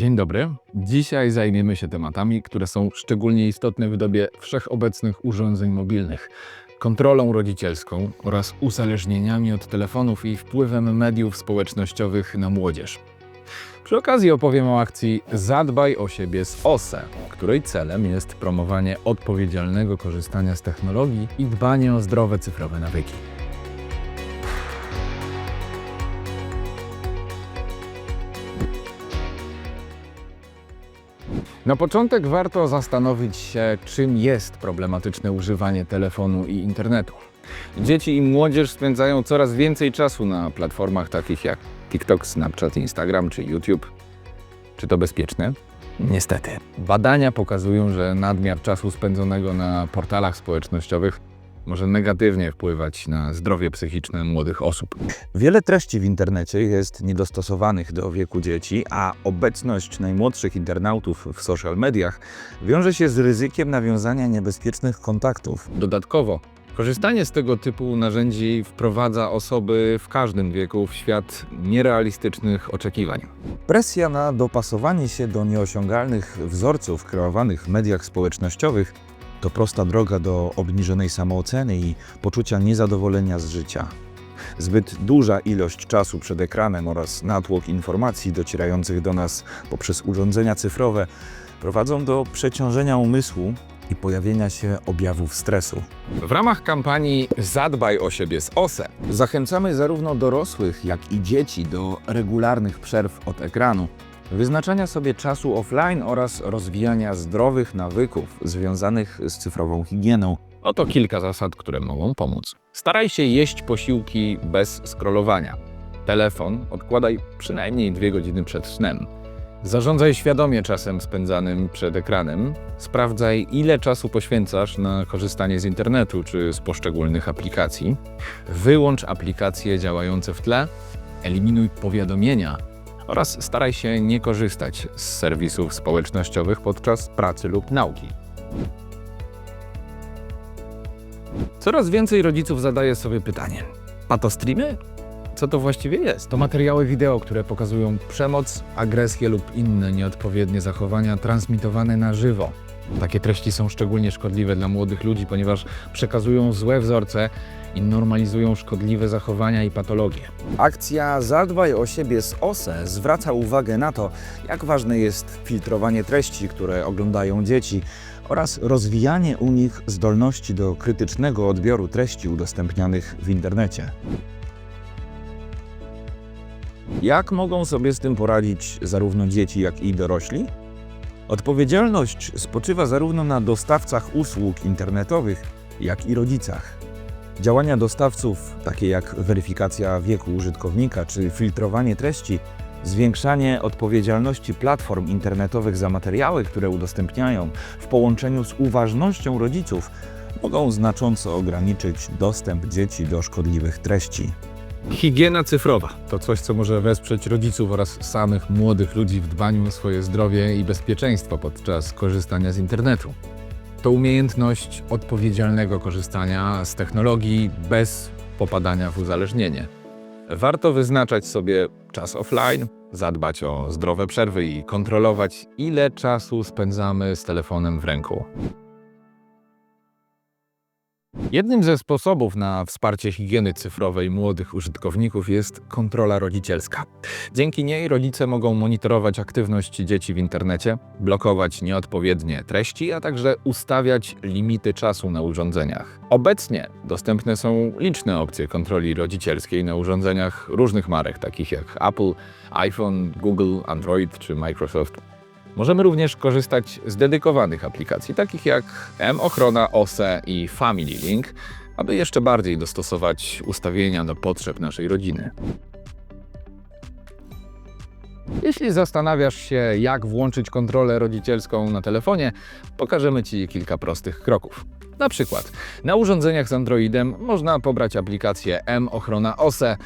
Dzień dobry. Dzisiaj zajmiemy się tematami, które są szczególnie istotne w dobie wszechobecnych urządzeń mobilnych. Kontrolą rodzicielską oraz uzależnieniami od telefonów i wpływem mediów społecznościowych na młodzież. Przy okazji opowiem o akcji Zadbaj o siebie z OSE, której celem jest promowanie odpowiedzialnego korzystania z technologii i dbanie o zdrowe cyfrowe nawyki. Na początek warto zastanowić się, czym jest problematyczne używanie telefonu i internetu. Dzieci i młodzież spędzają coraz więcej czasu na platformach takich jak TikTok, Snapchat, Instagram czy YouTube. Czy to bezpieczne? Niestety. Badania pokazują, że nadmiar czasu spędzonego na portalach społecznościowych może negatywnie wpływać na zdrowie psychiczne młodych osób. Wiele treści w internecie jest niedostosowanych do wieku dzieci, a obecność najmłodszych internautów w social mediach wiąże się z ryzykiem nawiązania niebezpiecznych kontaktów. Dodatkowo, korzystanie z tego typu narzędzi wprowadza osoby w każdym wieku w świat nierealistycznych oczekiwań. Presja na dopasowanie się do nieosiągalnych wzorców kreowanych w mediach społecznościowych to prosta droga do obniżonej samooceny i poczucia niezadowolenia z życia. Zbyt duża ilość czasu przed ekranem oraz natłok informacji docierających do nas poprzez urządzenia cyfrowe prowadzą do przeciążenia umysłu i pojawienia się objawów stresu. W ramach kampanii Zadbaj o siebie z OSE Zachęcamy zarówno dorosłych, jak i dzieci do regularnych przerw od ekranu, wyznaczania sobie czasu offline oraz rozwijania zdrowych nawyków związanych z cyfrową higieną. Oto kilka zasad, które mogą pomóc. Staraj się jeść posiłki bez scrollowania. Telefon odkładaj przynajmniej dwie godziny przed snem. Zarządzaj świadomie czasem spędzanym przed ekranem. Sprawdzaj, ile czasu poświęcasz na korzystanie z internetu czy z poszczególnych aplikacji. Wyłącz aplikacje działające w tle. Eliminuj powiadomienia oraz staraj się nie korzystać z serwisów społecznościowych podczas pracy lub nauki. Coraz więcej rodziców zadaje sobie pytanie: patostreamy? Co to właściwie jest? To materiały wideo, które pokazują przemoc, agresję lub inne nieodpowiednie zachowania transmitowane na żywo. Takie treści są szczególnie szkodliwe dla młodych ludzi, ponieważ przekazują złe wzorce i normalizują szkodliwe zachowania i patologie. Akcja Zadbaj o siebie z OSE zwraca uwagę na to, jak ważne jest filtrowanie treści, które oglądają dzieci oraz rozwijanie u nich zdolności do krytycznego odbioru treści udostępnianych w internecie. Jak mogą sobie z tym poradzić zarówno dzieci, jak i dorośli? Odpowiedzialność spoczywa zarówno na dostawcach usług internetowych, jak i rodzicach. Działania dostawców, takie jak weryfikacja wieku użytkownika czy filtrowanie treści, zwiększanie odpowiedzialności platform internetowych za materiały, które udostępniają, w połączeniu z uważnością rodziców, mogą znacząco ograniczyć dostęp dzieci do szkodliwych treści. Higiena cyfrowa to coś, co może wesprzeć rodziców oraz samych młodych ludzi w dbaniu o swoje zdrowie i bezpieczeństwo podczas korzystania z internetu. To umiejętność odpowiedzialnego korzystania z technologii bez popadania w uzależnienie. Warto wyznaczać sobie czas offline, zadbać o zdrowe przerwy i kontrolować, ile czasu spędzamy z telefonem w ręku. Jednym ze sposobów na wsparcie higieny cyfrowej młodych użytkowników jest kontrola rodzicielska. Dzięki niej rodzice mogą monitorować aktywność dzieci w internecie, blokować nieodpowiednie treści, a także ustawiać limity czasu na urządzeniach. Obecnie dostępne są liczne opcje kontroli rodzicielskiej na urządzeniach różnych marek, takich jak Apple, iPhone, Google, Android czy Microsoft. Możemy również korzystać z dedykowanych aplikacji, takich jak M-Ochrona, OSE i Family Link, aby jeszcze bardziej dostosować ustawienia do potrzeb naszej rodziny. Jeśli zastanawiasz się, jak włączyć kontrolę rodzicielską na telefonie, pokażemy Ci kilka prostych kroków. Na przykład na urządzeniach z Androidem można pobrać aplikację M-Ochrona OSE,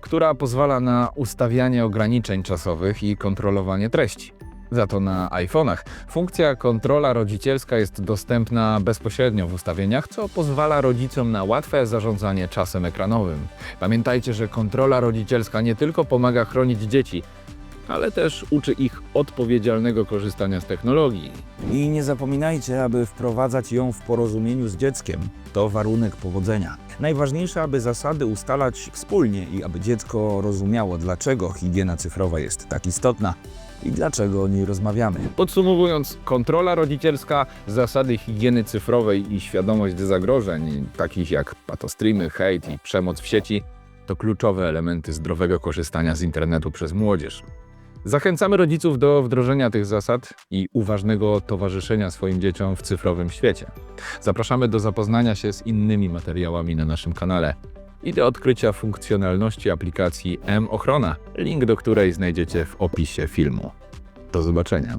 która pozwala na ustawianie ograniczeń czasowych i kontrolowanie treści. Za to na iPhone'ach funkcja kontrola rodzicielska jest dostępna bezpośrednio w ustawieniach, co pozwala rodzicom na łatwe zarządzanie czasem ekranowym. Pamiętajcie, że kontrola rodzicielska nie tylko pomaga chronić dzieci, ale też uczy ich odpowiedzialnego korzystania z technologii. I nie zapominajcie, aby wprowadzać ją w porozumieniu z dzieckiem. To warunek powodzenia. Najważniejsze, aby zasady ustalać wspólnie i aby dziecko rozumiało, dlaczego higiena cyfrowa jest tak istotna i dlaczego o niej rozmawiamy. Podsumowując, kontrola rodzicielska, zasady higieny cyfrowej i świadomość zagrożeń, takich jak patostreamy, hejt i przemoc w sieci, to kluczowe elementy zdrowego korzystania z internetu przez młodzież. Zachęcamy rodziców do wdrożenia tych zasad i uważnego towarzyszenia swoim dzieciom w cyfrowym świecie. Zapraszamy do zapoznania się z innymi materiałami na naszym kanale i do odkrycia funkcjonalności aplikacji M-Ochrona, link do której znajdziecie w opisie filmu. Do zobaczenia.